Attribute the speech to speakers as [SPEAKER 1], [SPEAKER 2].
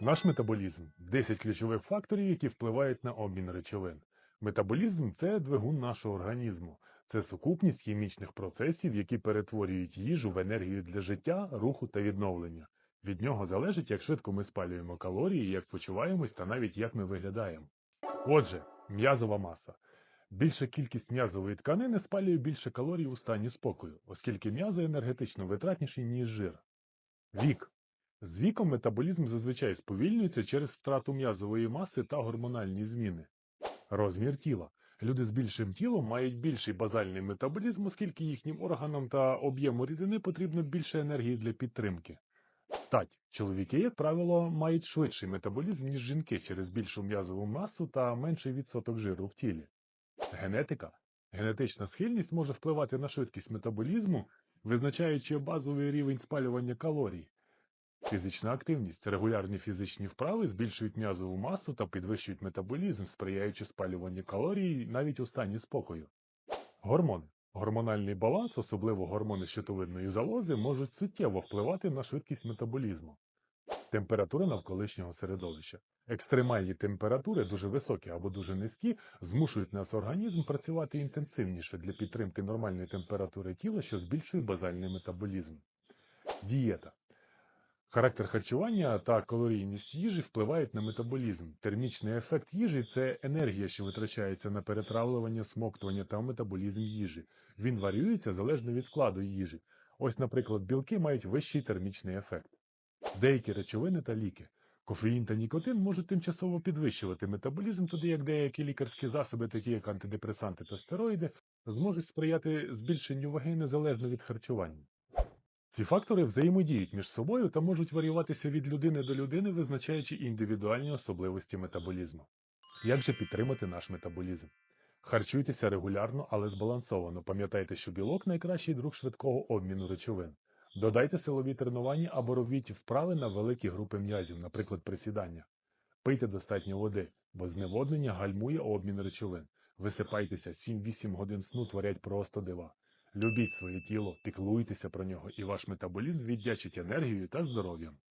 [SPEAKER 1] Наш метаболізм 10 ключових факторів, які впливають на обмін речовин. Метаболізм це двигун нашого організму, це сукупність хімічних процесів, які перетворюють їжу в енергію для життя, руху та відновлення. Від нього залежить, як швидко ми спалюємо калорії, як почуваємось та навіть як ми виглядаємо. Отже, м'язова маса. Більша кількість м'язової тканини спалює більше калорій у стані спокою, оскільки м'язи енергетично витратніші, ніж жир. Вік. З віком метаболізм зазвичай сповільнюється через втрату м'язової маси та гормональні зміни. Розмір тіла. Люди з більшим тілом мають більший базальний метаболізм, оскільки їхнім органам та об'єму рідини потрібно більше енергії для підтримки. Стать. Чоловіки, як правило, мають швидший метаболізм, ніж жінки через більшу м'язову масу та менший відсоток жиру в тілі. Генетика. Генетична схильність може впливати на швидкість метаболізму, визначаючи базовий рівень спалювання калорій. Фізична активність. Регулярні фізичні вправи збільшують м'язову масу та підвищують метаболізм, сприяючи спалюванню калорій навіть у стані спокою. Гормони. Гормональний баланс, особливо гормони щитовидної залози, можуть суттєво впливати на швидкість метаболізму. Температура навколишнього середовища. Екстремальні температури, дуже високі або дуже низькі, змушують наш організм працювати інтенсивніше для підтримки нормальної температури тіла, що збільшує базальний метаболізм. Дієта. Характер харчування та калорійність їжі впливають на метаболізм. Термічний ефект їжі це енергія, що витрачається на перетравлювання, смоктування та метаболізм їжі. Він варіюється залежно від складу їжі. Ось, наприклад, білки мають вищий термічний ефект. Деякі речовини та ліки. Кофеїн та нікотин можуть тимчасово підвищувати метаболізм, тоді як деякі лікарські засоби, такі як антидепресанти та стероїди, зможуть сприяти збільшенню ваги незалежно від харчування. Ці фактори взаємодіють між собою та можуть варіюватися від людини до людини, визначаючи індивідуальні особливості метаболізму. Як же підтримати наш метаболізм? Харчуйтеся регулярно, але збалансовано. Пам'ятайте, що білок найкращий друг швидкого обміну речовин. Додайте силові тренування або робіть вправи на великі групи м'язів, наприклад, присідання. Пийте достатньо води, бо зневоднення гальмує обмін речовин. Висипайтеся 7-8 годин сну творять просто дива. Любіть своє тіло, піклуйтеся про нього, і ваш метаболізм віддячить енергією та здоров'ям.